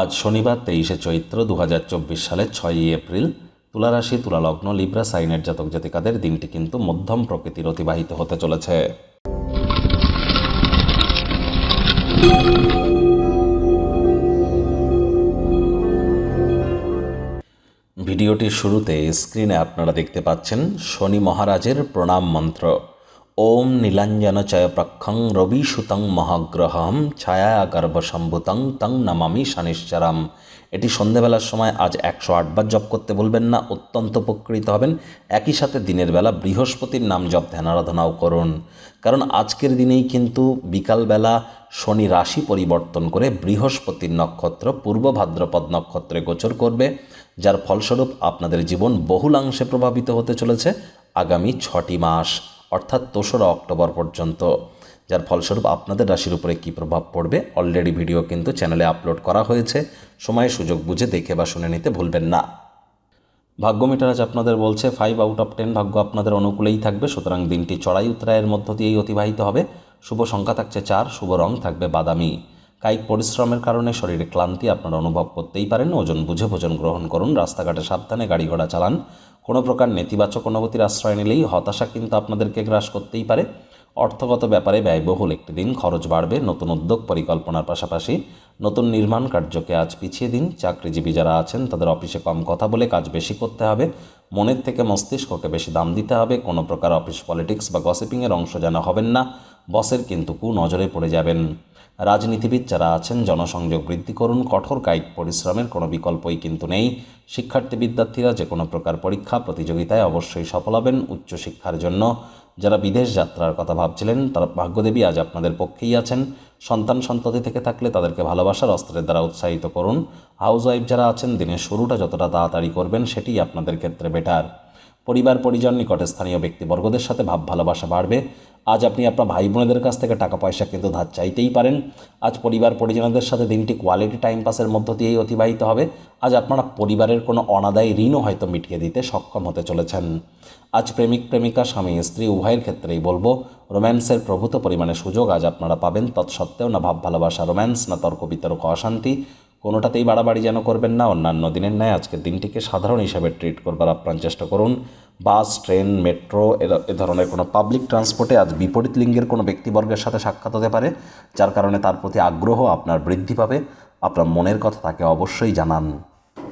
আজ শনিবার তেইশে চৈত্র দু হাজার চব্বিশ সালের ছয়ই এপ্রিল, তুলারাশি, তুলালগ্ন, লিব্রা, সাইনের জাতক জাতিকাদের দিনটি কিন্তু মধ্যম প্রকৃতির অতিবাহিত হতে চলেছে। ভিডিওটির শুরুতে স্ক্রিনে আপনারা দেখতে পাচ্ছেন শনি মহারাজের প্রণাম মন্ত্র। ওম নীলাঞ্জন চয় প্রক্ষং রবি সুতং মহাগ্রহম ছায়া গর্ভসম্ভুতং তং নমামি শনিশ্চরাম এটি সন্ধেবেলার সময় আজ একশো আটবার জপ করতে বলবেন না, অত্যন্ত উপকৃত হবেন। একই সাথে দিনের বেলা বৃহস্পতির নাম জপ ধ্যানারাধনাও করুন। কারণ আজকের দিনেই কিন্তু বিকালবেলা শনি রাশি পরিবর্তন করে বৃহস্পতির নক্ষত্র পূর্ব ভাদ্রপদ নক্ষত্রে গোচর করবে, যার ফলস্বরূপ আপনাদের জীবন বহুলাংশে প্রভাবিত হতে চলেছে আগামী ছটি মাস। অর্থাৎ দোসরা অক্টোবর পর্যন্ত, যার ফলস্বরূপ আপনাদের রাশির উপরে কী প্রভাব পড়বে অলরেডি ভিডিও কিন্তু চ্যানেলে আপলোড করা হয়েছে। সময় সুযোগ বুঝে দেখে বা শুনে নিতে ভুলবেন না। ভাগ্য মিটার আজ আপনাদের বলছে ফাইভ আউট অফ টেন ভাগ্য আপনাদের অনুকূলেই থাকবে, সুতরাং দিনটি চড়াই উত্তরায়ের মধ্য দিয়েই অতিবাহিত হবে। শুভ সংখ্যা থাকছে চার, শুভ রং থাকবে বাদামি। কায়িক পরিশ্রমের কারণে শরীরে ক্লান্তি আপনারা অনুভব করতেই পারেন। ওজন বুঝে ভোজন গ্রহণ করুন, রাস্তাঘাটে সাবধানে গাড়ি ঘোড়া চালান। কোনো প্রকার নেতিবাচক অনুভূতির আশ্রয় নিলেই হতাশা কিন্তু আপনাদেরকে গ্রাস করতেই পারে। অর্থগত ব্যাপারে ব্যয়বহুল একটি দিন, খরচ বাড়বে, নতুন উদ্যোগ পরিকল্পনার পাশাপাশি নতুন নির্মাণ কার্যকে আজ পিছিয়ে দিন। চাকরিজীবী যারা আছেন, তাদের অফিসে কম কথা বলে কাজ বেশি করতে হবে। মনের থেকে মস্তিষ্ককে বেশি দাম দিতে হবে। কোনো প্রকার অফিস পলিটিক্স বা গসিপিংয়ের অংশ যেন হবেন না। বসের কিন্তু কু নজরে পড়ে যাবেন। রাজনীতিবিদ যারা আছেন, জনসংযোগ বৃদ্ধি করুন, কঠোর কায়িক পরিশ্রমের কোনো বিকল্পই কিন্তু নেই। শিক্ষার্থী বিদ্যার্থীরা যে কোনো প্রকার পরীক্ষা, প্রতিযোগিতায় অবশ্যই সফল হবেন উচ্চশিক্ষার জন্য। যারা বিদেশ যাত্রার কথা ভাবছিলেন, তারা ভাগ্যদেবী আজ আপনাদের পক্ষেই আছেন। সন্তান সন্ততি থেকে থাকলে তাদেরকে ভালোবাসার অস্ত্রের দ্বারা উৎসাহিত করুন। হাউস ওয়াইফ যারা আছেন, দিনের শুরুটা যতটা তাড়াতাড়ি করবেন সেটি আপনাদের ক্ষেত্রে বেটার। পরিবার, পরিজন নিকটে স্থানীয় ব্যক্তিবর্গদের সাথে ভাব, ভালোবাসা বাড়বে। আজ আপনি আপনার ভাই বোনেদের কাছ থেকে টাকা পয়সা কিন্তু ধার চাইতেই পারেন। আজ পরিবার, পরিজনদের সাথে দিনটি কোয়ালিটি টাইম পাসের মধ্য দিয়েই অতিবাহিত হবে। আজ আপনারা পরিবারের কোনো অনাদায়ী ঋণও হয়তো মিটিয়ে দিতে সক্ষম হতে চলেছেন। আজ প্রেমিক, প্রেমিকা, স্বামী, স্ত্রী উভয়ের ক্ষেত্রেই বলব, রোম্যান্সের প্রভূত পরিমাণে সুযোগ আজ আপনারা পাবেন। তৎসত্ত্বেও না ভাব, ভালোবাসা, রোম্যান্স, না তর্ক বিতর্ক অশান্তি কোনোটাতেই বাড়াবাড়ি যেন করবেন না। অন্যান্য দিনের ন্যায় আজকের দিনটিকে সাধারণ হিসাবে ট্রিট করবার আপ্রাণ চেষ্টা করুন। বাস, ট্রেন মেট্রো এ ধরনের কোনো পাবলিক ট্রান্সপোর্টে আজ বিপরীত লিঙ্গের কোনো ব্যক্তিবর্গের সাথে সাক্ষাৎ হতে পারে, যার কারণে তার প্রতি আগ্রহ আপনার বৃদ্ধি পাবে। আপনার মনের কথা তাকে অবশ্যই জানান।